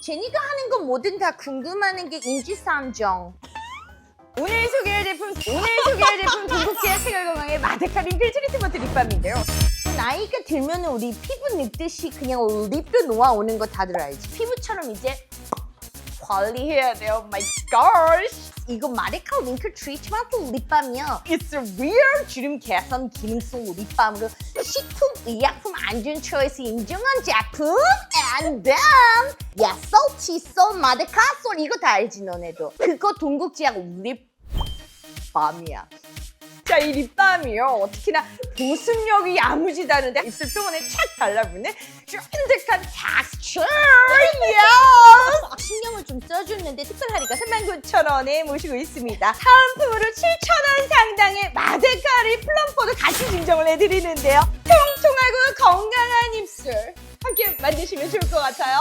제니가 하는 건 뭐든 다 궁금하는 게 인지상정. 오늘 소개할 제품, 오늘 소개할 제품 중국제 생활 건강의 마데카 링클 트리트먼트 립밤인데요. 나이가 들면 우리 피부 늙듯이 그냥 립도 놓아오는 거 다들 알지? 피부처럼 이제 관리해야 돼요. My gosh! 이거 마데카 링크 트리트먼트 립밤이야. It's a real 주름 개선 기능성 립밤으로 식품 의약품 안전처에서 인정한 제품. And salty, so 마데카, so 이거 다 알지 너네도. 그거 동국제약 립밤이야. 자, 이 립밤이요. 특히나 보습력이 야무지다는데 입술 표면에 착 달라붙는 쫀득한 텍스처. 야! 신경을 좀 써줬는데 특별하니까 39,000원에 모시고 있습니다. 사은품으로 7,000원 상당의 마데카리 플럼퍼도 같이 증정을 해드리는데요. 만드시면 좋을 것 같아요.